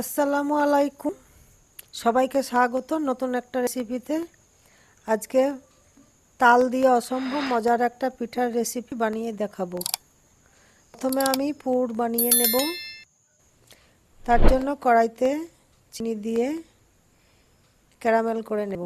আসসালামু আলাইকুম। সবাইকে স্বাগত নতুন একটা রেসিপিতে আজকে তাল দিয়ে অসম্ভব মজার একটা পিঠার রেসিপি বানিয়ে দেখাবো। প্রথমে আমি পুর বানিয়ে নেব। তার জন্য কড়াইতে চিনি দিয়ে ক্যারামেল করে নেব।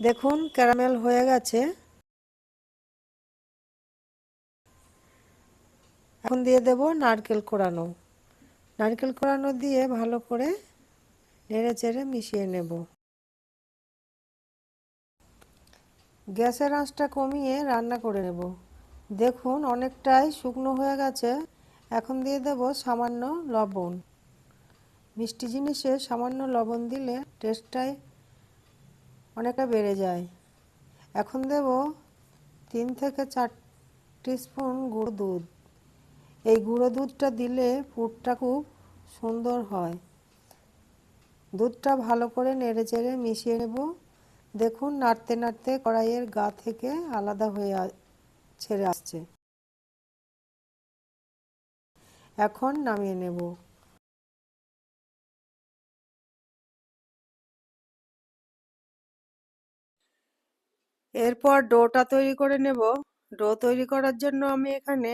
দেখুন, ক্যারামেল হয়ে গেছে। এখন দিয়ে দেব নারকেল কোড়ানো নারকেল কোড়ানো দিয়ে ভালো করে নেড়ে চেড়ে মিশিয়ে নেব। গ্যাসের আঁচটা কমিয়ে রান্না করে নেব। দেখুন, অনেকটাই শুকনো হয়ে গেছে। এখন দিয়ে দেব সামান্য লবণ। মিষ্টি জিনিসে সামান্য লবণ দিলে টেস্টটাই অনেকটা বেড়ে যায়। এখন দেব তিন থেকে চার স্পুন গুঁড়ো দুধ। এই গুঁড়ো দুধটা দিলে পুরটা খুব সুন্দর হয়। দুধটা ভালো করে নেড়ে চেড়ে মিশিয়ে নেব। দেখুন, নাড়তে নাড়তে কড়াইয়ের গা থেকে আলাদা হয়ে ছেড়ে আসছে। এখন নামিয়ে নেব। এরপর ডোটা তৈরি করে নেব। ডো তৈরি করার জন্য আমি এখানে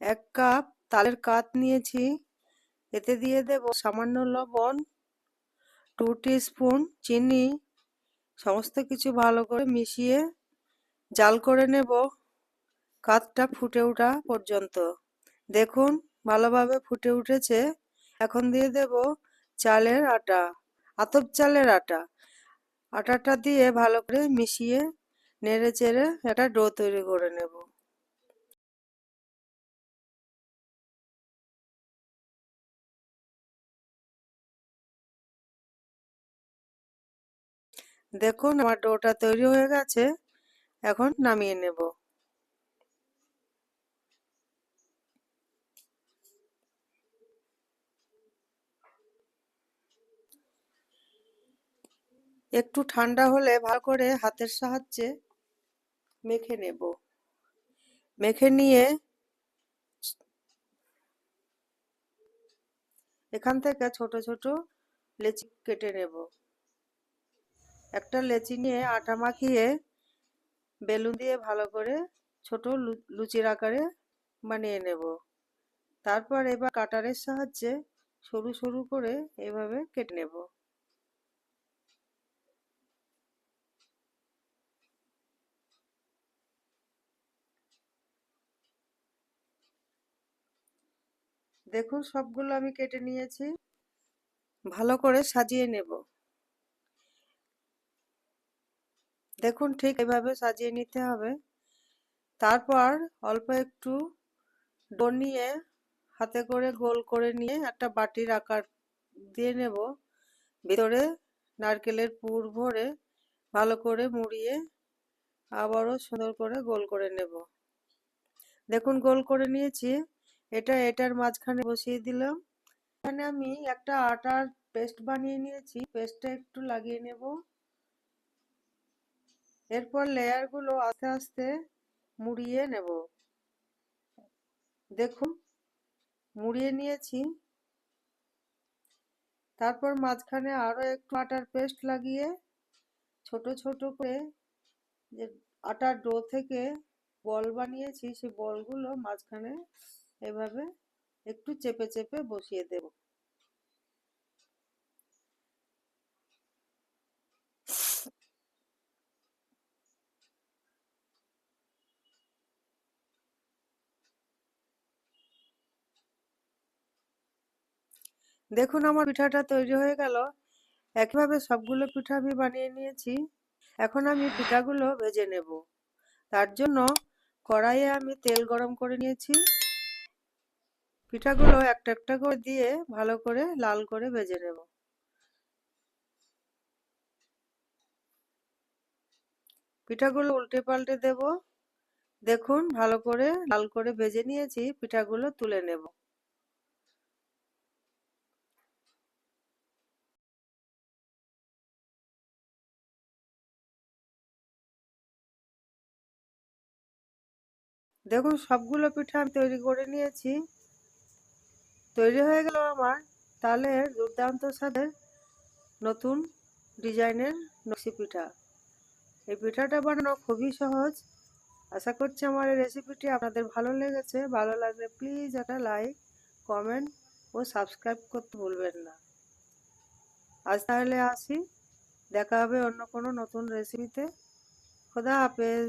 এক কাপ তালের কাত নিয়েছি। এতে দিয়ে দেব সামান্য লবণ, টু স্পুন চিনি, সমস্ত কিছু ভালো করে মিশিয়ে জাল করে নেব। কাতটা ফুটে ওঠা পর্যন্ত। দেখুন, ভালোভাবে ফুটে উঠেছে। এখন দিয়ে দেব চালের আটা, আতপ চালের আটা। আটাটা দিয়ে ভালো করে মিশিয়ে নেড়ে চেড়ে একটা ডো তৈরি করে নেব। দেখুন, আমার ডোটা তৈরি হয়ে গেছে। এখন নামিয়ে নেব। একটু ঠান্ডা হলে ভালো করে হাতের সাহায্যে মেখে নেব। মেখে নিয়ে এখান থেকে ছোট ছোট লেচি কেটে নেব। একটা লেচি নিয়ে আটা মাখিয়ে বেলুন দিয়ে ভালো করে ছোট লুচির আকারে বানিয়ে নেব। তারপর এবার কাটারের সাহায্যে সরু সরু করে এভাবে কেটে নেব। দেখুন, সবগুলো আমি কেটে নিয়েছি। ভালো করে সাজিয়ে নেব। দেখুন, ঠিক এভাবে সাজিয়ে নিতে হবে। তারপর অল্প একটু ডো নিয়ে হাতে করে গোল করে নিয়ে একটা বাটির আকার দিয়ে নেব। ভিতরে নারকেলের পুর ভরে ভালো করে মুড়িয়ে আবারও সুন্দর করে গোল করে নেব। দেখুন, গোল করে নিয়েছি। এটা, এটার মাঝখানে বসিয়ে দিলাম। এখানে আমি একটা আটার পেস্ট বানিয়ে নিয়েছি। পেস্টটা একটু লাগিয়ে নেব। এরপর লেয়ারগুলো আস্তে আস্তে মুড়িয়ে নেব। দেখুন, মুড়িয়ে নিয়েছি। তারপর মাঝখানে আরও একটু আটার পেস্ট লাগিয়ে ছোট ছোট করে যে আটার ডো থেকে বল বানিয়েছি, সেই বলগুলো মাঝখানে এভাবে একটু চেপে চেপে বসিয়ে দেব। দেখুন আমার পিঠাটা তৈরি হয়ে গেল। একইভাবে সবগুলো পিঠা আমি বানিয়ে নিয়েছি। এখন আমি পিঠাগুলো ভেজে নেব। তার জন্য কড়াইয়ে আমি তেল গরম করে নিয়েছি। পিঠাগুলো একটা একটা করে দিয়ে ভালো করে লাল করে ভেজে নেব। পিঠাগুলো উল্টে পাল্টে দেব। দেখুন, ভালো করে লাল করে ভেজে নিয়েছি, পিঠাগুলো তুলে নেব। দেখুন, সবগুলো পিঠা আমি তৈরি করে নিয়েছি। তৈরি হয়ে গেল আমার তালের দুর্দান্ত স্বাদের নতুন ডিজাইনের নকশি পিঠা। এই পিঠাটা বানানো খুবই সহজ। আশা করছি আমার এই রেসিপিটি আপনাদের ভালো লেগেছে। ভালো লাগলে প্লিজ একটা লাইক কমেন্ট ও সাবস্ক্রাইব করতে ভুলবেন না। আজ তাহলে আসি। দেখা হবে অন্য কোনো নতুন রেসিপিতে খোদা হাফেজ।